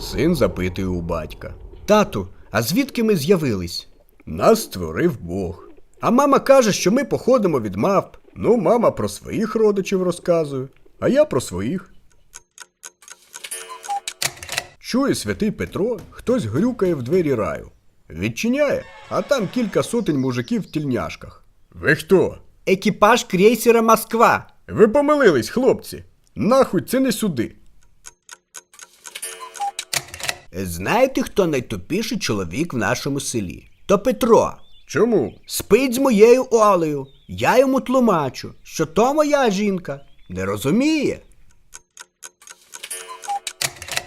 Син запитує у батька. Тату, а звідки ми з'явились? Нас створив Бог. А мама каже, що ми походимо від мавп. Ну, мама про своїх родичів розказує, а я про своїх. Чує святий Петро, хтось грюкає в двері раю. Відчиняє, а там кілька сотень мужиків в тільняшках. Ви хто? Екіпаж крейсера Москва. Ви помилились, хлопці. Нахуй це не сюди. Знаєте, хто найтупіший чоловік в нашому селі? То Петро. Чому? Спить з моєю Олею. Я йому тлумачу, що то моя жінка. Не розуміє.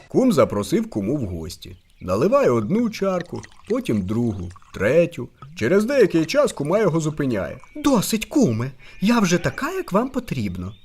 Кум запросив куму в гості. Наливає одну чарку, потім другу, третю. Через деякий час кума його зупиняє. Досить, куме. Я вже така, як вам потрібно.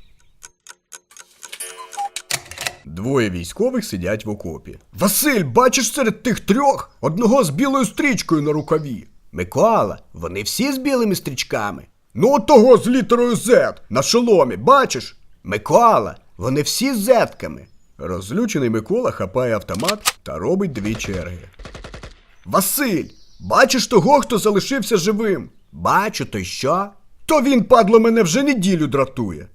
Двоє військових сидять в окопі. Василь, бачиш серед тих трьох одного з білою стрічкою на рукаві. Микола, вони всі з білими стрічками. Ну, от того з літерою Z на шоломі, бачиш? Микола, вони всі з зетками. Розлючений Микола хапає автомат та робить дві черги. Василь, бачиш того, хто залишився живим? Бачу, то що? То він, падло, мене вже неділю дратує.